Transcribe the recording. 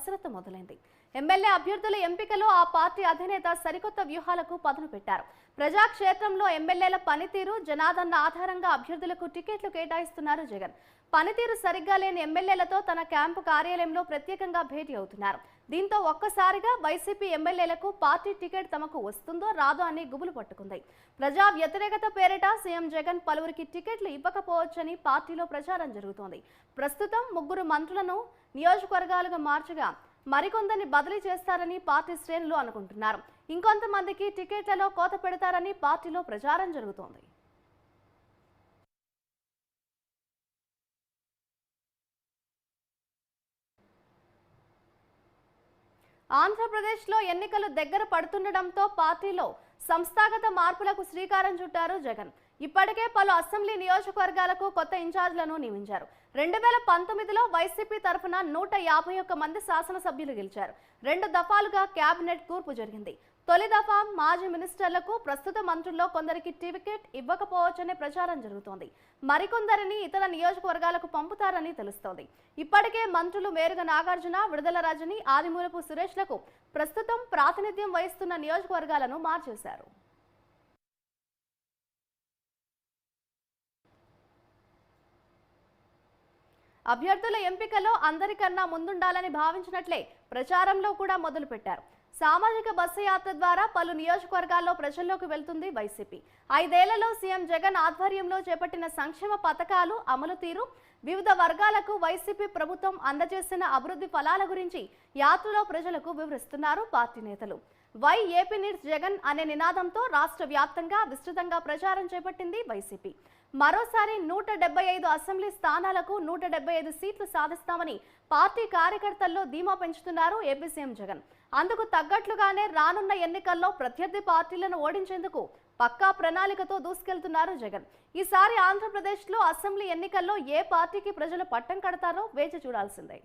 కసరత్తు మొదలైంది. ఎమ్మెల్యే అభ్యర్థుల ఎంపికలో ఆ పార్టీ అధినేత సరికొత్త వ్యూహాలకు పదును పెట్టారు. ప్రజాక్షేత్రంలో ఎమ్మెల్యేల పనితీరు జనాదరణ ఆధారంగా అభ్యర్థులకు టికెట్లు కేటాయిస్తున్నారు జగన్. పనితీరు సరిగ్గా లేని ఎమ్మెల్యేలతో తన క్యాంపు కార్యాలయంలో ప్రత్యేకంగా భేటీ అవుతున్నారు. దీంతో ఒక్కసారిగా వైసీపీ ఎమ్మెల్యేలకు పార్టీ టికెట్ తమకు వస్తుందో రాదో అని గుబులు పట్టుకుంది. ప్రజా వ్యతిరేకత పేరిట సీఎం జగన్ పలువురికి టికెట్లు ఇవ్వకపోవచ్చని పార్టీలో ప్రచారం జరుగుతోంది. ప్రస్తుతం ముగ్గురు మంత్రులను నియోజకవర్గాలుగా మార్చగా మరికొందరిని బదిలీ చేస్తారని పార్టీ శ్రేణులు అనుకుంటున్నారు. ఇంకొంతమందికి టికెట్లలో కోత పెడతారని పార్టీలో ప్రచారం జరుగుతోంది. ఆంధ్రప్రదేశ్లో ఎన్నికలు దగ్గర పడుతుండటంతో పార్టీలో సంస్థాగత మార్పులకు శ్రీకారం చుట్టారు జగన్. ఇప్పటికే పలు అసెంబ్లీ నియోజకవర్గాలకు కొత్త ఇన్ఛార్జ్లను నియమించారు. రెండు వేల పంతొమ్మిదిలో వైసీపీ తరఫున నూట యాభై ఒక్క మంది శాసనసభ్యులు గెలిచారు. రెండు దఫాలుగా కేబినెట్ కూర్పు జరిగింది. తొలి దఫా మాజీ మినిస్టర్లకు ప్రస్తుత మంత్రుల్లో కొందరికి టికెట్ ఇవ్వకపోవచ్చనే ప్రచారం జరుగుతోంది. మరికొందరిని ఇతర నియోజకవర్గాలకు పంపుతారని తెలుస్తోంది. ఇప్పటికే మంత్రులు మేరుగ నాగార్జున విడుదల రాజని ఆదిమూలపు సురేష్లకు ప్రస్తుతం ప్రాతినిధ్యం వహిస్తున్న నియోజకవర్గాలను మార్చేశారు. అభ్యర్థుల ఎంపికలో అందరికన్నా ముందుండాలని భావించినట్లే ప్రచారంలో కూడా మొదలుపెట్టారు. సామాజిక బస్సు యాత్ర ద్వారా పలు నియోజకవర్గాల్లో ప్రజల్లోకి వెళ్తుంది వైసీపీ. ఐదేళ్ళలో సీఎం జగన్ ఆధ్వర్యంలో చేపట్టిన సంక్షేమ పథకాలు అమలు తీరు. వివిధ వర్గాలకు వైసీపీ ప్రభుత్వం అందజేసిన అభివృద్ధి ఫలాల గురించి యాత్రలో ప్రజలకు వివరిస్తున్నారు పార్టీ నేతలు. వై ఏపీ నీడ్స్ జగన్ అనే నినాదంతో రాష్ట్ర వ్యాప్తంగా విస్తృతంగా ప్రచారం చేపట్టింది వైసీపీ. మరోసారి నూట డెబ్బై ఐదు అసెంబ్లీ స్థానాలకు నూట డెబ్బై ఐదు సీట్లు సాధిస్తామని పార్టీ కార్యకర్తల్లో ధీమా పెంచుతున్నారు ఏపీ సీఎం జగన్. అందుకు తగ్గట్లుగానే రానున్న ఎన్నికల్లో ప్రత్యర్థి పార్టీలను ఓడించేందుకు పక్కా ప్రణాళికతో దూసుకెళ్తున్నారు జగన్. ఈసారి ఆంధ్రప్రదేశ్లో అసెంబ్లీ ఎన్నికల్లో ఏ పార్టీకి ప్రజలు పట్టం కడతారో వేచి చూడాల్సిందే.